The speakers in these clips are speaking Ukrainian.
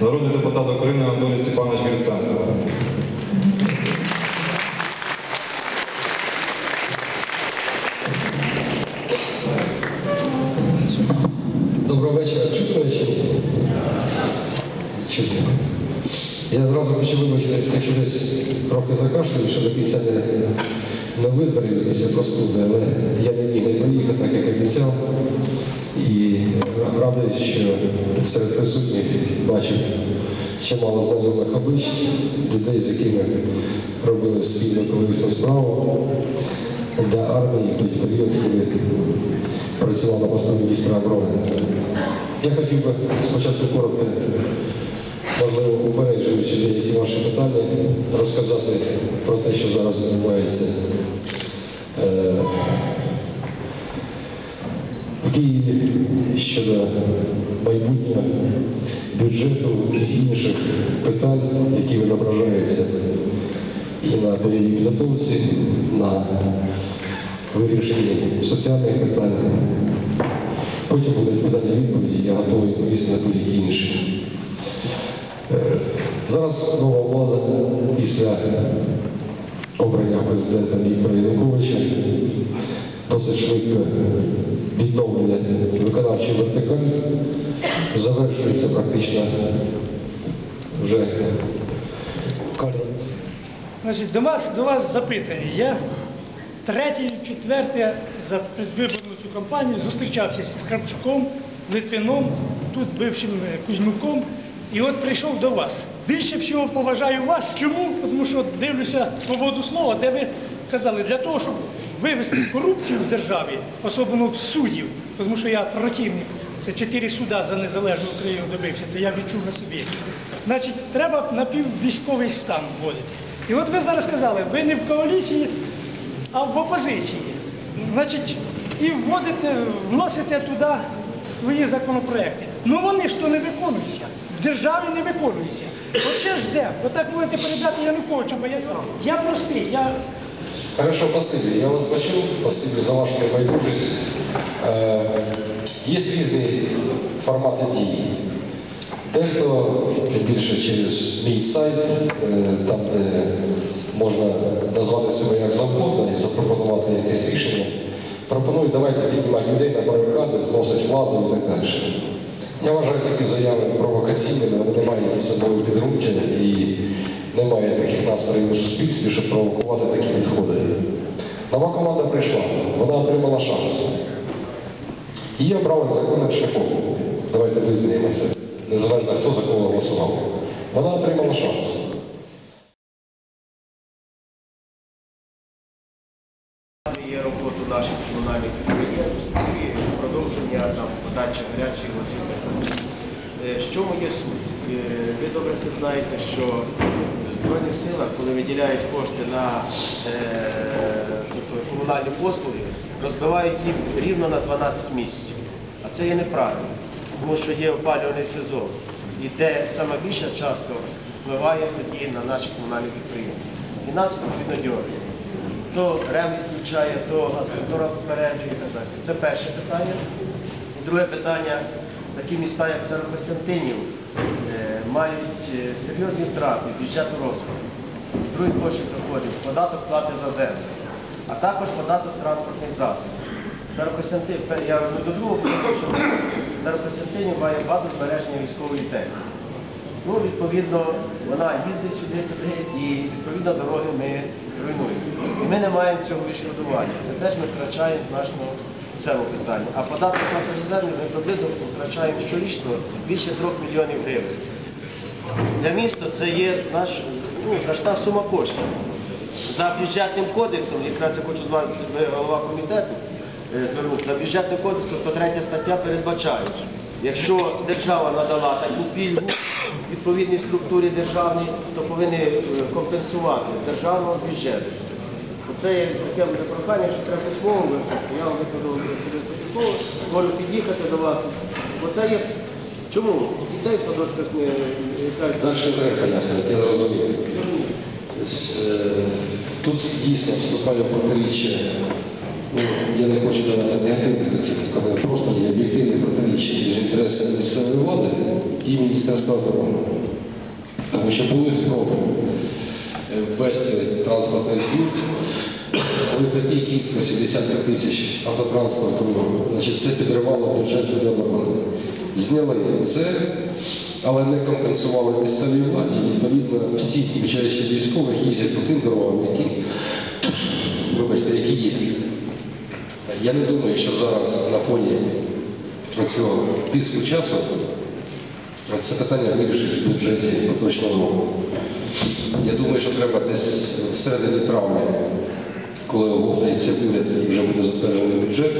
Народний депутат України Анатолій Степанович Гриценко. Доброго вечора. Чути мене чи ні? Чути. Я зразу хочу вибачитися, якщо десь трохи закашлюю, що до кінця не, не виздоровів після простуди, але я не міг не приїхати, так як обіцяв. І радий, що серед присутніх бачив чимало знайомих облич, людей, з якими робили спільну корисну справу для армії в той період, коли працював на посту міністра оборони. Я хотів би спочатку коротко, можливо, упереджуючи деякі ваші питання, розказати про те, що зараз відбувається щодо майбутнього бюджету і інших питань, які відображаються і на бойовій підготовці, на вирішенні соціальних питань. Потім будуть питання відповіді, я готовий відповісти на будь-які інші. Е, Зараз нова влада після обрання президента Віктора Януковича досить швидко відновлення виконавчої вертикалі завершується практично вже Значить, до вас, до вас запитання. Я третє, четверте за предвиборну цю кампанію зустрічався з Кравчуком, Литвином, тут бившим е, Кузьмюком, і от прийшов до вас. Більше всього поважаю вас. Чому? Тому що дивлюся свободу слова, де ви казали, для того, щоб вивести корупцію в державі, особливо в суддів, тому що я противник. Це чотири суда за незалежну Україну добився, то я відчув на собі. Значить, треба напіввійськовий стан вводити. І от ви зараз сказали, ви не в коаліції, а в опозиції. Значить, і вводите, вносите туди свої законопроекти. Ну вони ж то не виконуються. В державі не виконуються. От ще ж де? Отак будете передати Януковичу, бо я сам. Я простий, я Хорошо, спасибі. Я вас почув. Спасибі за вашу небайдужість. Е, є різні формати дії. Дехто більше через мій сайт, е, там, де можна назвати себе як завгодно і запропонувати якесь рішення, пропонують давайте піднімати людей на барикади, зносить владу і так далі. Я вважаю такі заяви провокаційними, вони не мають під собою підґрунтя і немає таких настроїв у суспільстві, щоб провокувати такі підходи. Нова команда прийшла, вона отримала шанс. Її обрали законним шляхом. Давайте визнаємося, незалежно хто за кого голосував. Вона отримала шанс. Є роботу наших комунальних підприємств і продовження там подачі гарячої води. Е, Що моє суть? Е, Ви добре це знаєте, що в Збройних силах, коли виділяють кошти на е, тобто комунальні послуги, розбивають їх рівно на 12 місяців. А це є неправильно, тому що є опалювальний сезон, і де саме більша частка впливає тоді на наші комунальні підприємства. І нас дьорити то РЕМ відключає, то газконтора попереджує і так далі. Це перше питання. І друге питання, такі міста, як Старокостянтинів, е, мають е, серйозні втрати бюджету розвитку. Другий кошик доходить, податок плати за землю, а також податок з транспортних засобів. Старокостянтин, я до другого що Старокостянтинів має базу збереження військової техніки. Ну, відповідно, вона їздить сюди, туди, і відповідно дороги ми руйнуємо. І ми не маємо цього відшкодування. Це теж ми втрачаємо значно в цьому питанні. А податок на землю ми приблизно втрачаємо щорічно більше 3 мільйонів гривень. Для міста це є наш, ну, значна сума коштів. За бюджетним кодексом, якраз я хочу з вами, голова комітету, е, звернутися, за бюджетним кодексом, то третя стаття передбачає, якщо держава надала таку пільгу відповідній структурі державній, то повинні е, компенсувати державного бюджету. Оце є таке буде прохання, якщо треба письмово випадку, я вам викладу через можу під'їхати до вас. Бо є. Чому? Дітей в садочках не кажуть. Далі треба пояснювати, я зрозумів. Е, Тут дійсно вступає протиріччя ну, я не хочу давати негативних оцінок, але просто є об'єктивне протиріччя між інтересами місцевої влади і Міністерства оборони. Тому що були спроби е, ввести транспортний збір, при тій кількості десятка тисяч автотранспорту, значить, це підривало бюджет оборони. Зняли це, але не компенсували місцевій владі. Відповідно, всі, включаючи військових, їздять по тим дорогам, які, вибачте, які є. Я не думаю, що зараз на фоні цього тиску часу це питання вирішить в бюджеті поточного року. Я думаю, що треба десь в середині травня, коли оговтається уряд і вже буде затверджений бюджет,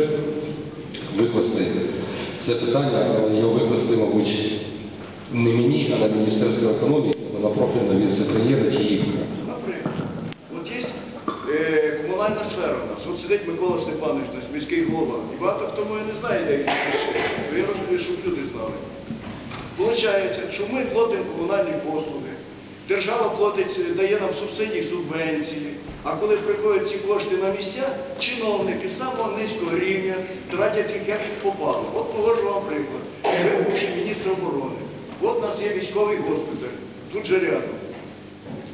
викласти це питання, але його викласти, мабуть, не мені, а на Міністерство економіки, на профільне віце-прем'єра Тіївка. Наприклад, от є е, комунальна сфера у нас. От сидить Микола Степанович, наш міський голова. І багато хто моє не знає, як він пише. Я розумію, щоб люди знали. Получається, що ми платимо комунальні послуги, держава платить, дає нам субсидії, субвенції. А коли приходять ці кошти на місця, чиновники самого низького рівня тратять їх як попало. От повожу вам приклад. Ви бувший міністр оборони. От у нас є військовий госпіталь, тут же рядом.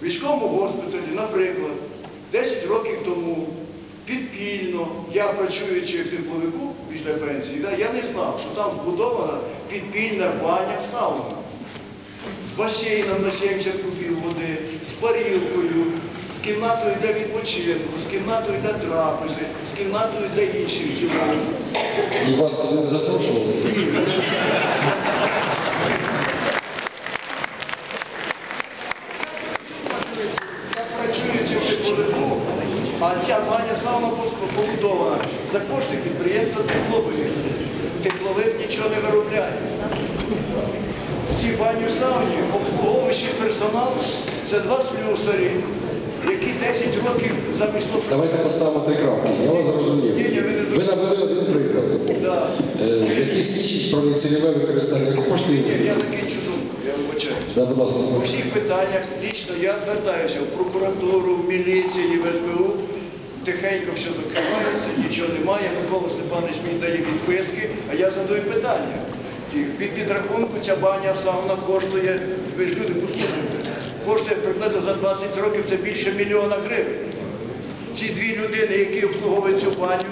В військовому госпіталі, наприклад, 10 років тому підпільно, я працюючи в тепловику після пенсії, я не знав, що там збудована підпільна баня сауна з басейном на 70 кубів води, з парілкою, з кімнатою для відпочинку, з кімнатою для трапези, з кімнатою для інших кімнат. І вас не запрошували? Я працюючи в тепловику, а ця баня сауна побудована за кошти підприємства тепловик. Тепловик нічого не виробляє. В цій бані сауні обслуговуючий персонал це два слюсарі, які 10 років замість того, щоб Давайте поставимо три крапки. Я вас зрозумів. Ні, ні, ви не Ви навели один приклад, Да. е, який свідчить про нецільове використання коштів. Ні, я закінчу думку, я вибачаю. Да, будь ласка. У всіх питаннях лічно я звертаюся в прокуратуру, в міліцію, в СБУ. Тихенько все закривається, нічого немає. Микола Степанович мені дає відписки, а я задаю питання. І Під підрахунку ця баня сауна коштує, ви ж люди послухайте, коштує приблизно за 20 років це більше мільйона гривень. Ці дві людини, які обслуговують цю баню,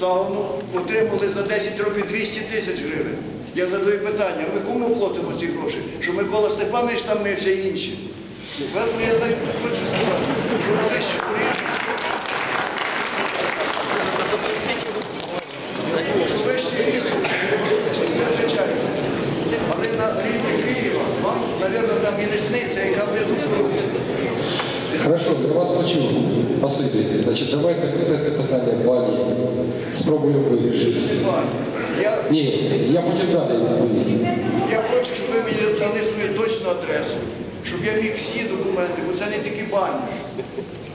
сауну, отримали за 10 років 200 тисяч гривень. Я задаю питання, ми кому платимо ці гроші? Що Микола Степанович там мився і інші? Поэтому я хочу сказати, що на вищому рівні, що вищий рівень, це звичайно. Але на рівні Києва вам, мабуть, там і не сниться, яка внизу корупція. Я вас почув. Спасибі. Значить, давайте конкретне питання бані спробуємо вирішити. Я Ні, я потім дати відповідь. Я хочу, щоб ви мені дали свою точну адресу, щоб я міг всі документи, бо це не тільки баня.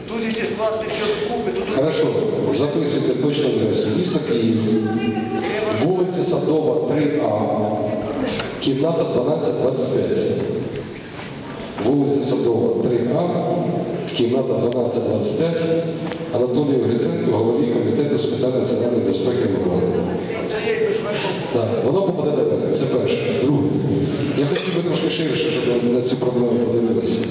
Тут і скласти все докупи, тут Хорошо, записуйте точну адресу. Місто Київ, вулиця Садова, 3А, кімната 1225. Вулиця Садова, 3А, кімната 1225. Анатолій Гриценко, голові комітету з питань національної безпеки і оборони. Так, воно попаде до мене. Це перше. Друге. Я хотів би трошки ширше, щоб на цю проблему подивилися.